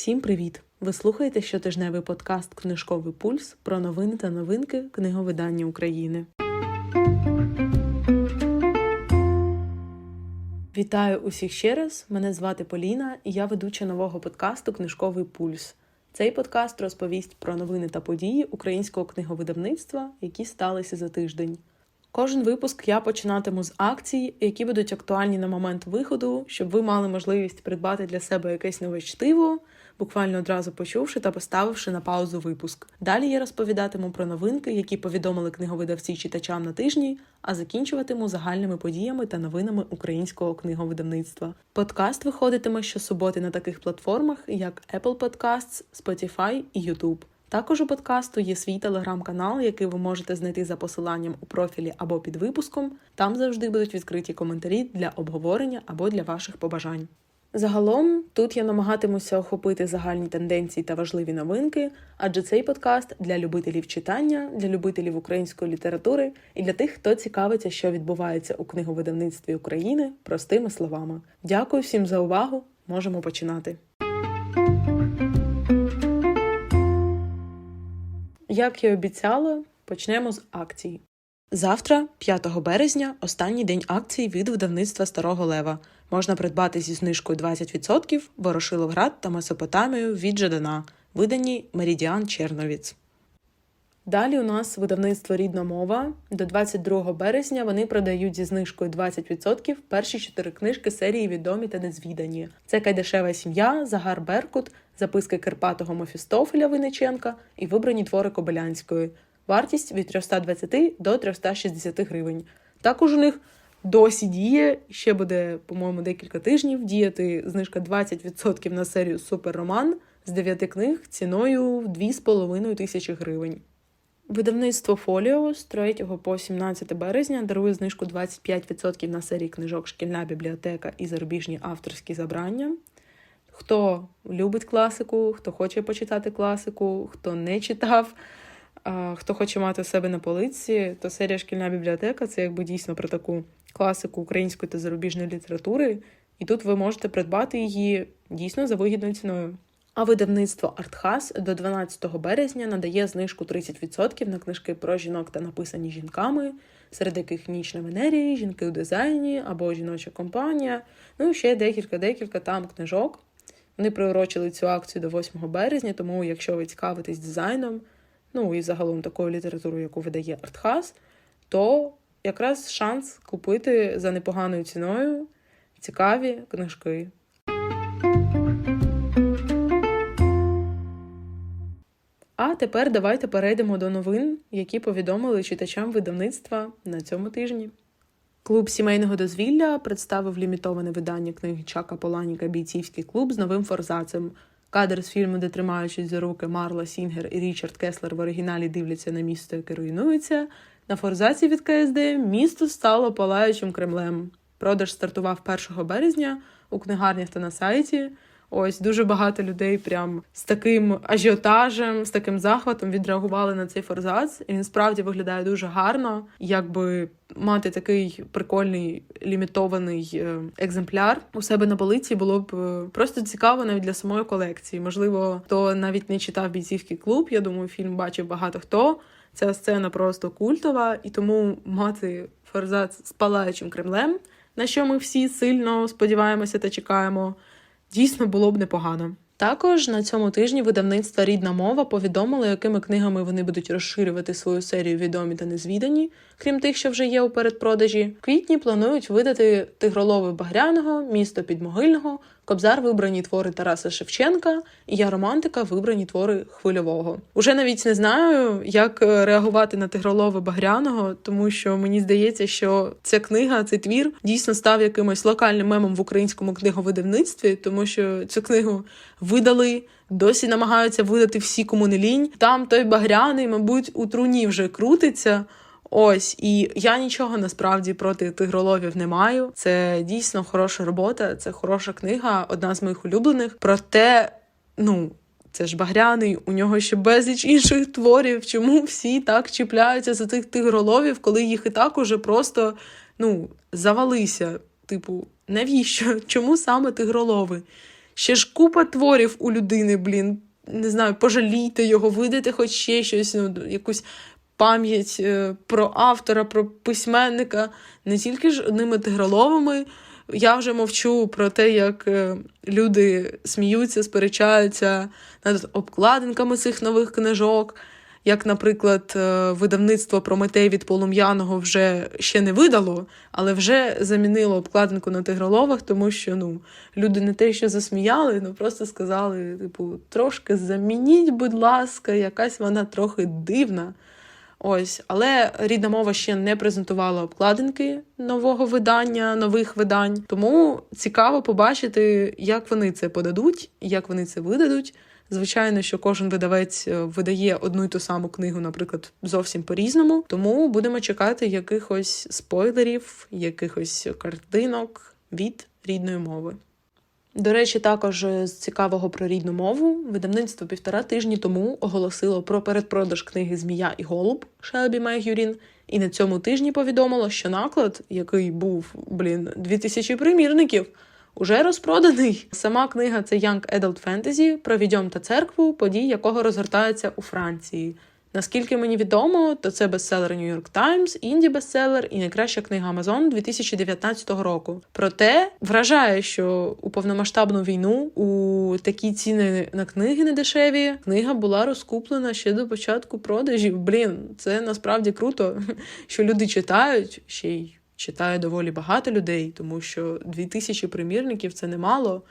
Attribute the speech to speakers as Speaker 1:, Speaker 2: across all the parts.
Speaker 1: Всім привіт! Ви слухаєте щотижневий подкаст Книжковий пульс про новини та новинки книговидання України. Вітаю усіх ще раз. Мене звати Поліна, і я ведуча нового подкасту Книжковий пульс. Цей подкаст розповість про новини та події українського книговидавництва, які сталися за тиждень. Кожен випуск я починатиму з акцій, які будуть актуальні на момент виходу, щоб ви мали можливість придбати для себе якесь нове чтиво, буквально одразу почувши та поставивши на паузу випуск. Далі я розповідатиму про новинки, які повідомили книговидавці читачам на тижні, а закінчуватиму загальними подіями та новинами українського книговидавництва. Подкаст виходитиме щосуботи на таких платформах, як Apple Podcasts, Spotify і YouTube. Також у подкасту є свій телеграм-канал, який ви можете знайти за посиланням у профілі або під випуском. Там завжди будуть відкриті коментарі для обговорення або для ваших побажань. Загалом тут я намагатимуся охопити загальні тенденції та важливі новинки, адже цей подкаст для любителів читання, для любителів української літератури і для тих, хто цікавиться, що відбувається у книговидавництві України простими словами. Дякую всім за увагу! Можемо починати. Як і обіцяла, почнемо з акцій. Завтра, 5 березня, останній день акцій від видавництва Старого Лева. Можна придбати зі знижкою 20% Ворошиловград та Месопотамію від Жадана, видані Меридіан Черновіц. Далі у нас видавництво Рідна мова. До 22 березня вони продають зі знижкою 20% перші чотири книжки серії відомі та незвідані. Це Кайдашева сім'я, Загар Беркут, записки Карпатого Мефістофеля Винниченка і вибрані твори Кобилянської. Вартість від 320 до 360 гривень. Також у них досі діє, ще буде, по-моєму, декілька тижнів діяти знижка 20% на серію Суперроман з 9 книг ціною в 2,5 тисячі гривень. Видавництво Фоліо з 3 по 17 березня дарує знижку 25% на серії книжок Шкільна бібліотека і зарубіжні авторські забрання. Хто любить класику, хто хоче почитати класику, хто не читав, хто хоче мати у себе на полиці, то серія Шкільна бібліотека це якби дійсно про таку класику української та зарубіжної літератури, і тут ви можете придбати її дійсно за вигідною ціною. А видавництво Артхас до 12 березня надає знижку 30% на книжки про жінок та написані жінками, серед яких ніч на Венерії, жінки у дизайні або жіноча компанія. Ну і ще декілька-декілька там книжок. Вони приурочили цю акцію до 8 березня, тому якщо ви цікавитесь дизайном, ну і загалом такою літературою, яку видає Артхас, то якраз шанс купити за непоганою ціною цікаві книжки. А тепер давайте перейдемо до новин, які повідомили читачам видавництва на цьому тижні. Клуб сімейного дозвілля представив лімітоване видання книги Чака Поланіка Бійцівський клуб з новим форзацем. Кадр з фільму, де тримаючись за руки Марла Сінгер і Річард Кеслер в оригіналі дивляться на місто, яке руйнується. На форзаці від КСД місто стало палаючим Кремлем. Продаж стартував 1 березня у книгарнях та на сайті. Ось дуже багато людей прям з таким ажіотажем, з таким захватом відреагували на цей форзац. І він справді виглядає дуже гарно, якби мати такий прикольний лімітований е, екземпляр у себе на полиці було б е, просто цікаво навіть для самої колекції. Можливо, хто навіть не читав бійцівський клуб. Я думаю, фільм бачив багато хто. Ця сцена просто культова, і тому мати форзац з палаючим Кремлем, на що ми всі сильно сподіваємося та чекаємо дійсно було б непогано. Також на цьому тижні видавництва Рідна мова повідомили, якими книгами вони будуть розширювати свою серію відомі та незвідані, крім тих, що вже є у передпродажі. В квітні планують видати Тигролови Багряного, місто Підмогильного, Кобзар вибрані твори Тараса Шевченка, і я романтика вибрані твори хвильового. Уже навіть не знаю, як е, реагувати на Тигролови Багряного, тому що мені здається, що ця книга, цей твір дійсно став якимось локальним мемом в українському книговидавництві, тому що цю книгу видали. Досі намагаються видати всі кому не лінь. Там той багряний, мабуть, у труні вже крутиться. Ось, і я нічого насправді проти тигроловів не маю. Це дійсно хороша робота, це хороша книга, одна з моїх улюблених. Проте, ну. Це ж багряний, у нього ще безліч інших творів. Чому всі так чіпляються за тих тигроловів, коли їх і так уже просто ну, завалися? Типу, навіщо? Чому саме тигролови? Ще ж купа творів у людини, блін. Не знаю, пожалійте його, видайте хоч ще щось, ну, якусь пам'ять е, про автора, про письменника, не тільки ж одними тигроловими. Я вже мовчу про те, як е, люди сміються, сперечаються над обкладинками цих нових книжок. Як, наприклад, е, видавництво Прометей від Полум'яного вже ще не видало, але вже замінило обкладинку на тигроловах, тому що ну, люди не те, що засміяли, ну просто сказали: типу, трошки замініть, будь ласка, якась вона трохи дивна. Ось, але рідна мова ще не презентувала обкладинки нового видання, нових видань. Тому цікаво побачити, як вони це подадуть, як вони це видадуть. Звичайно, що кожен видавець е, видає одну й ту саму книгу, наприклад, зовсім по-різному. Тому будемо чекати якихось спойлерів, якихось картинок від рідної мови. До речі, також з цікавого про рідну мову видавництво півтора тижні тому оголосило про передпродаж книги Змія і Голуб Шелбі Мегюрін. І на цьому тижні повідомило, що наклад, який був блін 2000 примірників, уже розпроданий. Сама книга це Young Adult Fantasy про відьом та церкву, подій якого розгортаються у Франції. Наскільки мені відомо, то це бестселер New York Times, інді бестселер і найкраща книга Amazon 2019 року. Проте вражає, що у повномасштабну війну у такі ціни на книги недешеві книга була розкуплена ще до початку продажів. Блін, це насправді круто, що люди читають ще й читає доволі багато людей, тому що 2000 примірників це немало.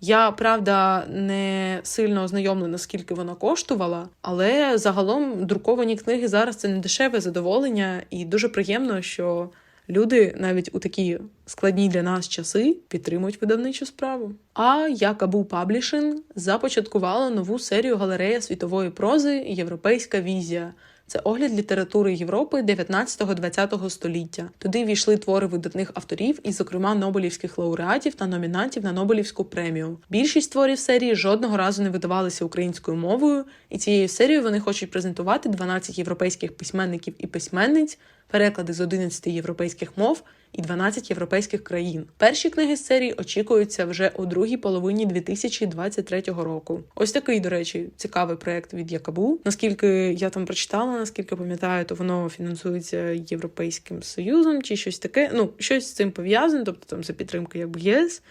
Speaker 1: Я правда не сильно ознайомлена, скільки вона коштувала, але загалом друковані книги зараз це не дешеве задоволення, і дуже приємно, що люди навіть у такі складні для нас часи підтримують видавничу справу. А Якабу Паблішин започаткувала нову серію галерея світової прози Європейська візія. Це огляд літератури Європи 19-20 століття. Туди війшли твори видатних авторів, і, зокрема, Нобелівських лауреатів та номінантів на Нобелівську премію. Більшість творів серії жодного разу не видавалися українською мовою, і цією серією вони хочуть презентувати 12 європейських письменників і письменниць, переклади з 11 європейських мов і 12 європейських країн. Перші книги з серії очікуються вже у другій половині 2023 року. Ось такий, до речі, цікавий проект від Якабу. Наскільки я там прочитала, наскільки пам'ятаю, то воно фінансується Європейським Союзом чи щось таке. Ну, щось з цим пов'язане, тобто там за підтримки якби ЄС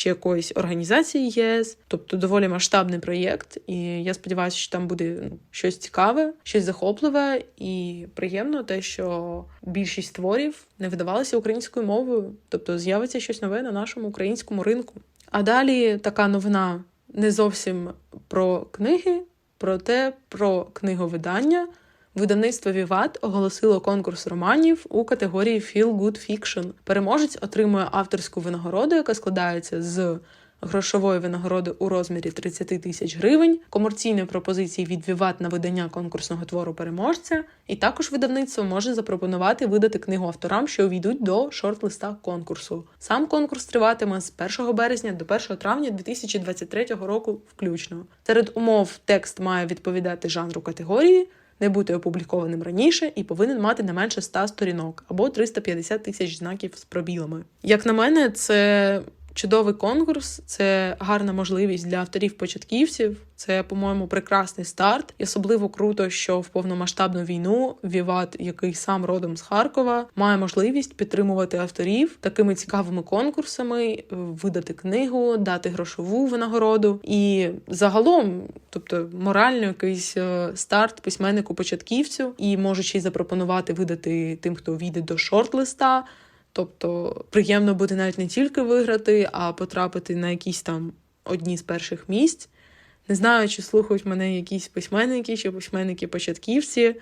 Speaker 1: чи якоїсь організації ЄС, тобто доволі масштабний проєкт. І я сподіваюся, що там буде ну, щось цікаве, щось захопливе і приємно, те, що більшість творів не видавалися українською мовою, тобто з'явиться щось нове на нашому українському ринку. А далі така новина не зовсім про книги, проте про книговидання. Видавництво Віват оголосило конкурс романів у категорії Feel Good Fiction. Переможець отримує авторську винагороду, яка складається з грошової винагороди у розмірі 30 тисяч гривень, комерційної пропозиції від Віват на видання конкурсного твору переможця, і також видавництво може запропонувати видати книгу авторам, що увійдуть до шорт-листа конкурсу. Сам конкурс триватиме з 1 березня до 1 травня 2023 року, включно. Серед умов текст має відповідати жанру категорії не бути опублікованим раніше і повинен мати не менше 100 сторінок або 350 тисяч знаків з пробілами. Як на мене, це чудовий конкурс, це гарна можливість для авторів-початківців. Це, по-моєму, прекрасний старт. І особливо круто, що в повномасштабну війну Віват, який сам родом з Харкова, має можливість підтримувати авторів такими цікавими конкурсами, видати книгу, дати грошову винагороду. І загалом, тобто морально якийсь е, старт письменнику початківцю, і можуть запропонувати видати тим, хто війде до шорт-листа. Тобто приємно буде навіть не тільки виграти, а потрапити на якісь там одні з перших місць. Не знаю, чи слухають мене якісь письменники чи письменники-початківці,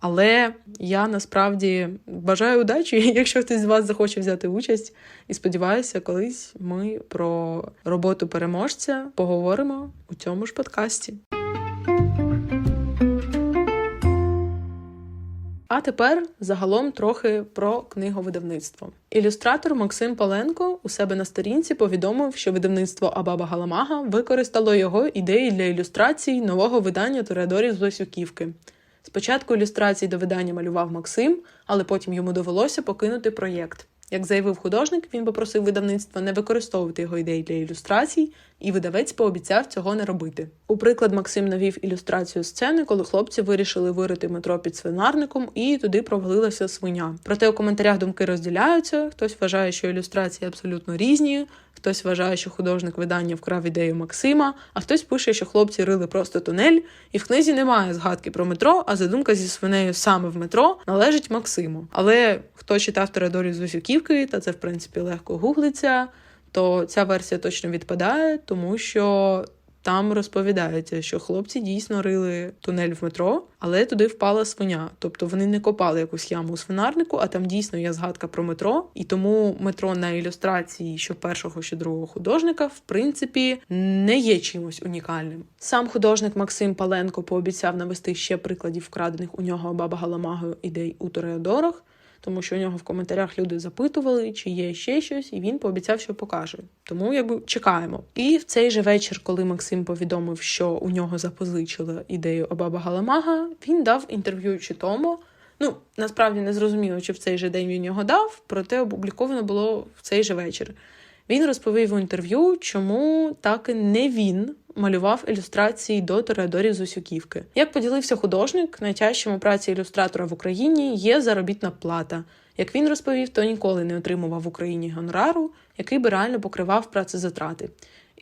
Speaker 1: але я насправді бажаю удачі, якщо хтось з вас захоче взяти участь. І сподіваюся, колись ми про роботу переможця поговоримо у цьому ж подкасті. А тепер загалом трохи про книговидавництво. Ілюстратор Максим Паленко у себе на сторінці повідомив, що видавництво Абаба Галамага використало його ідеї для ілюстрацій нового видання Торадорів з Лосюківки. Спочатку ілюстрації до видання малював Максим, але потім йому довелося покинути проєкт. Як заявив художник, він попросив видавництва не використовувати його ідеї для ілюстрацій і видавець пообіцяв цього не робити. У приклад Максим навів ілюстрацію сцени, коли хлопці вирішили вирити метро під свинарником, і туди провалилася свиня. Проте у коментарях думки розділяються. Хтось вважає, що ілюстрації абсолютно різні. Хтось вважає, що художник видання вкрав ідею Максима, а хтось пише, що хлопці рили просто тунель, і в книзі немає згадки про метро, а задумка зі свинею саме в метро належить Максиму. Але хто читав Теодорі з Усюківки, та це в принципі легко гуглиться, то ця версія точно відпадає, тому що там розповідається, що хлопці дійсно рили тунель в метро, але туди впала свиня. Тобто вони не копали якусь яму у свинарнику, а там дійсно є згадка про метро. І тому метро на ілюстрації, що першого, що другого художника, в принципі, не є чимось унікальним. Сам художник Максим Паленко пообіцяв навести ще прикладів вкрадених у нього баба Галамагою ідей у Тореодорах тому що у нього в коментарях люди запитували, чи є ще щось, і він пообіцяв, що покаже. Тому якби чекаємо. І в цей же вечір, коли Максим повідомив, що у нього запозичила ідею Абаба Галамага, він дав інтерв'ю чи тому. Ну, насправді не зрозуміло, чи в цей же день він його дав, проте опубліковано було в цей же вечір. Він розповів у інтерв'ю, чому так не він малював ілюстрації до Тореадорів з Усюківки. Як поділився художник, найтяжчим у праці ілюстратора в Україні є заробітна плата. Як він розповів, то ніколи не отримував в Україні гонорару, який би реально покривав працезатрати.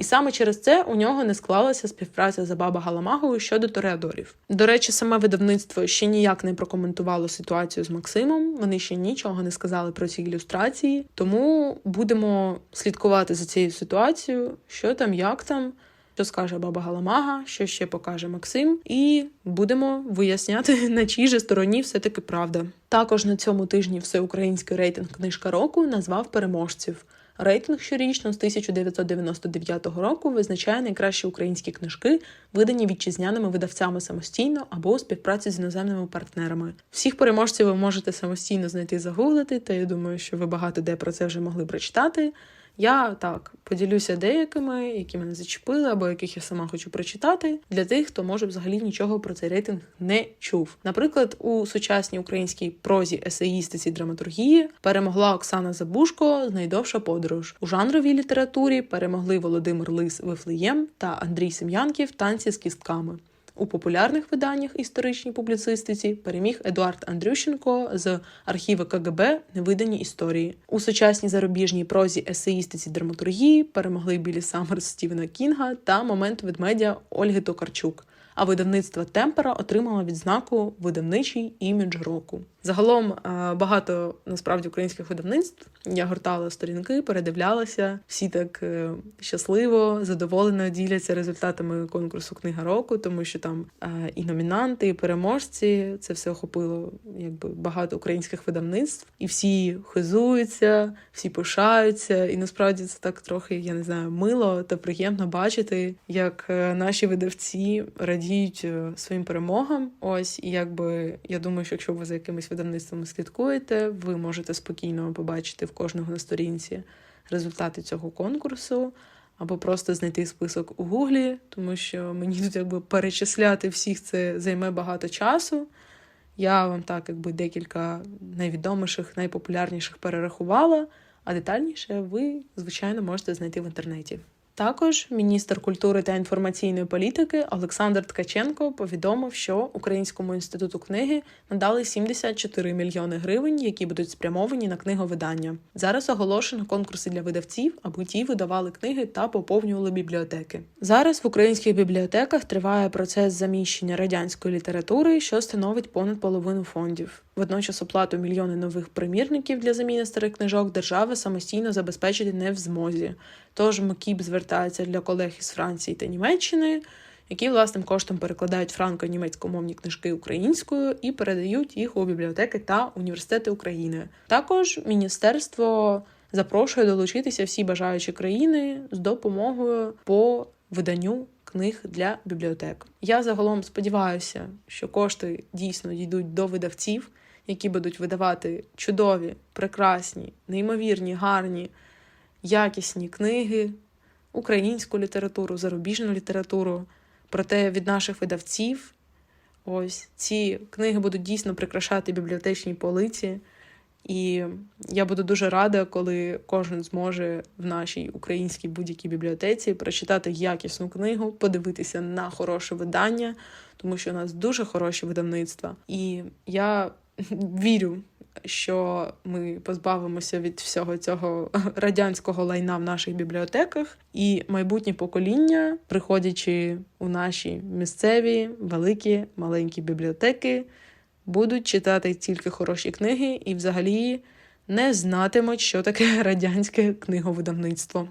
Speaker 1: І саме через це у нього не склалася співпраця за баба Галамагою щодо Тореадорів. До речі, саме видавництво ще ніяк не прокоментувало ситуацію з Максимом. Вони ще нічого не сказали про ці ілюстрації, тому будемо слідкувати за цією ситуацією, що там, як там. Що скаже баба Галамага, що ще покаже Максим, і будемо виясняти, на чій же стороні все таки правда. Також на цьому тижні всеукраїнський рейтинг книжка року назвав переможців. Рейтинг щорічно з 1999 року визначає найкращі українські книжки, видані вітчизняними видавцями самостійно або у співпраці з іноземними партнерами. Всіх переможців ви можете самостійно знайти загуглити, та я думаю, що ви багато де про це вже могли прочитати. Я так поділюся деякими, які мене зачепили, або яких я сама хочу прочитати, для тих, хто може взагалі нічого про цей рейтинг не чув. Наприклад, у сучасній українській прозі, есеїстиці драматургії перемогла Оксана Забушко Знайдовша подорож. У жанровій літературі перемогли Володимир Лис Вифлеєм та Андрій Сем'янків танці з кістками. У популярних виданнях історичній публіцистиці переміг Едуард Андрющенко з архіви КГБ Невидані історії. У сучасній зарубіжній прозі есеїстиці драматургії перемогли Білі Саммерс Стівена Кінга та момент ведмедя Ольги Токарчук. А видавництво Темпера отримало відзнаку видавничий імідж року. Загалом багато насправді українських видавництв я гортала сторінки, передивлялася. Всі так е, щасливо, задоволено діляться результатами конкурсу Книга року, тому що там е, і номінанти, і переможці це все охопило якби багато українських видавництв, і всі хизуються, всі пишаються. І насправді це так трохи, я не знаю, мило та приємно бачити, як е, наші видавці радіють своїм перемогам. Ось і якби я думаю, що якщо ви за якимись видавництвами слідкуєте, ви можете спокійно побачити в кожного на сторінці результати цього конкурсу, або просто знайти список у Гуглі, тому що мені тут якби перечисляти всіх це займе багато часу. Я вам так якби декілька найвідоміших, найпопулярніших перерахувала, а детальніше ви, звичайно, можете знайти в інтернеті. Також міністр культури та інформаційної політики Олександр Ткаченко повідомив, що Українському інституту книги надали 74 мільйони гривень, які будуть спрямовані на книговидання. Зараз оголошено конкурси для видавців, аби ті видавали книги та поповнювали бібліотеки. Зараз в українських бібліотеках триває процес заміщення радянської літератури, що становить понад половину фондів. Водночас оплату мільйони нових примірників для заміни старих книжок держава самостійно забезпечити не в змозі. Тож МКІБ звертається для колег із Франції та Німеччини, які власним коштом перекладають франко-німецькомовні книжки українською і передають їх у бібліотеки та університети України. Також міністерство запрошує долучитися всі бажаючі країни з допомогою по виданню. Книг для бібліотек. Я загалом сподіваюся, що кошти дійсно дійдуть до видавців, які будуть видавати чудові, прекрасні, неймовірні, гарні, якісні книги, українську літературу, зарубіжну літературу. Проте від наших видавців ось ці книги будуть дійсно прикрашати бібліотечні полиці І я буду дуже рада, коли кожен зможе в нашій українській будь-якій бібліотеці прочитати якісну книгу, подивитися на хороше видання, тому що у нас дуже хороші видавництва. І я вірю, що ми позбавимося від всього цього радянського лайна в наших бібліотеках, і майбутнє покоління, приходячи у наші місцеві, великі, маленькі бібліотеки, будуть читати тільки хороші книги і взагалі не знатимуть, що таке радянське книговидавництво.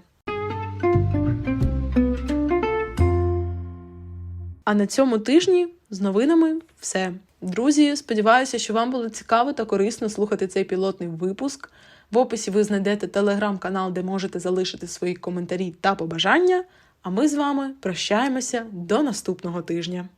Speaker 1: А на цьому тижні з новинами все. Друзі, сподіваюся, що вам було цікаво та корисно слухати цей пілотний випуск. В описі ви знайдете телеграм-канал, де можете залишити свої коментарі та побажання. А ми з вами прощаємося до наступного тижня.